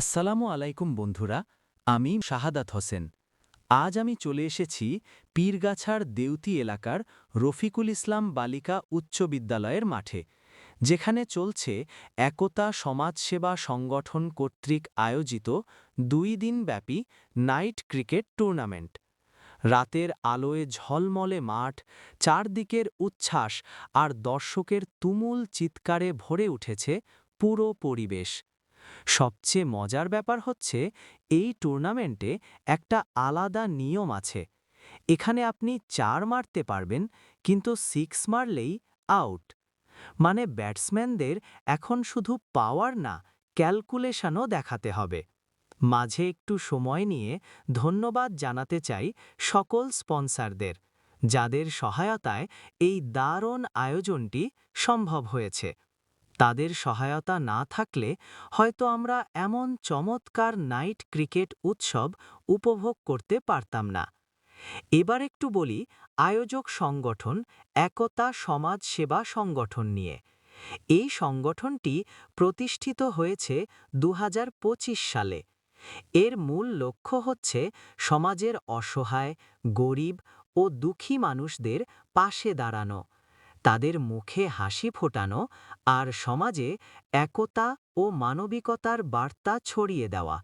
আসসালামু আলাইকুম বন্ধুরা, আমি শাহাদাত হোসেন। আজ আমি চলে এসেছি পীরগাছার দেউতি এলাকার রফিকুল ইসলাম বালিকা উচ্চ বিদ্যালয়ের মাঠে, যেখানে চলছে একতা সমাজসেবা সংগঠন কর্তৃক আয়োজিত দুই দিনব্যাপী নাইট ক্রিকেট টুর্নামেন্ট। রাতের আলোয় ঝলমলে মাঠ, চারদিকের উচ্ছ্বাস আর দর্শকের তুমুল চিৎকারে ভরে উঠেছে পুরো পরিবেশ। সবচেয়ে মজার ব্যাপার হচ্ছে, এই টুর্নামেন্টে একটা আলাদা নিয়ম আছে। এখানে আপনি চার মারতে পারবেন, কিন্তু সিক্স মারলেই আউট। মানে ব্যাটসম্যানদের এখন শুধু পাওয়ার না, ক্যালকুলেশনও দেখাতে হবে। মাঝে একটু সময় নিয়ে ধন্যবাদ জানাতে চাই সকল স্পন্সরদের, যাদের সহায়তায় এই দারুণ আয়োজনটি সম্ভব হয়েছে। তাদের সহায়তা না থাকলে হয়তো আমরা এমন চমৎকার নাইট ক্রিকেট উৎসব উপভোগ করতে পারতাম না। এবার একটু বলি, আয়োজক সংগঠন একতা সমাজ সেবা সংগঠন নিয়ে। এই সংগঠনটি প্রতিষ্ঠিত হয়েছে দু হাজার পঁচিশ সালে। এর মূল লক্ষ্য হচ্ছে সমাজের অসহায়, গরিব ও দুঃখী মানুষদের পাশে দাঁড়ানো। তাদের মুখে হাসি ফোটানো আর সমাজে একতা ও মানবিকতার বার্তা ছড়িয়ে দেওয়া।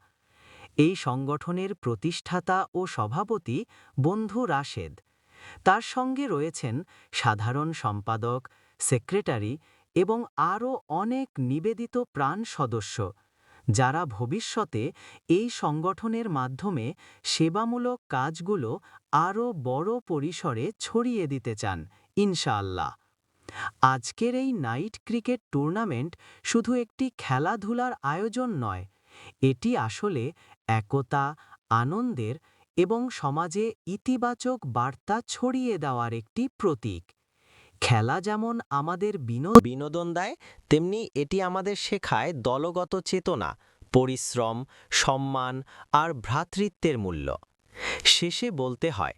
এই সংগঠনের প্রতিষ্ঠাতা ও সভাপতি বন্ধু রাশেদ। তার সঙ্গে রয়েছেন সাধারণ সম্পাদক, সেক্রেটারি এবং আরও অনেক নিবেদিত প্রাণ সদস্য, যারা ভবিষ্যতে এই সংগঠনের মাধ্যমে সেবামূলক কাজগুলো আরও বড় পরিসরে ছড়িয়ে দিতে চান, ইনশাআল্লাহ। আজকের এই নাইট ক্রিকেট টুর্নামেন্ট শুধু একটি খেলাধুলার আয়োজন নয়, এটি আসলে একতা, আনন্দের এবং সমাজে ইতিবাচক বার্তা ছড়িয়ে দেওয়ার একটি প্রতীক। খেলা যেমন আমাদের বিনোদ বিনোদন দেয়, তেমনি এটি আমাদের শেখায় দলগত চেতনা, পরিশ্রম, সম্মান আর ভ্রাতৃত্বের মূল্য। শেষে বলতে হয়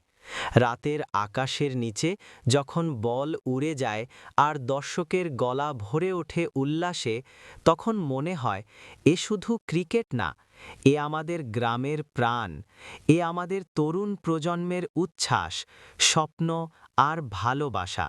রাতের আকাশের নিচে যখন বল উড়ে যায় আর দর্শকের গলা ভরে ওঠে উল্লাসে, তখন মনে হয়, এ শুধু ক্রিকেট না, এ আমাদের গ্রামের প্রাণ, এ আমাদের তরুণ প্রজন্মের উচ্ছ্বাস, স্বপ্ন আর ভালোবাসা।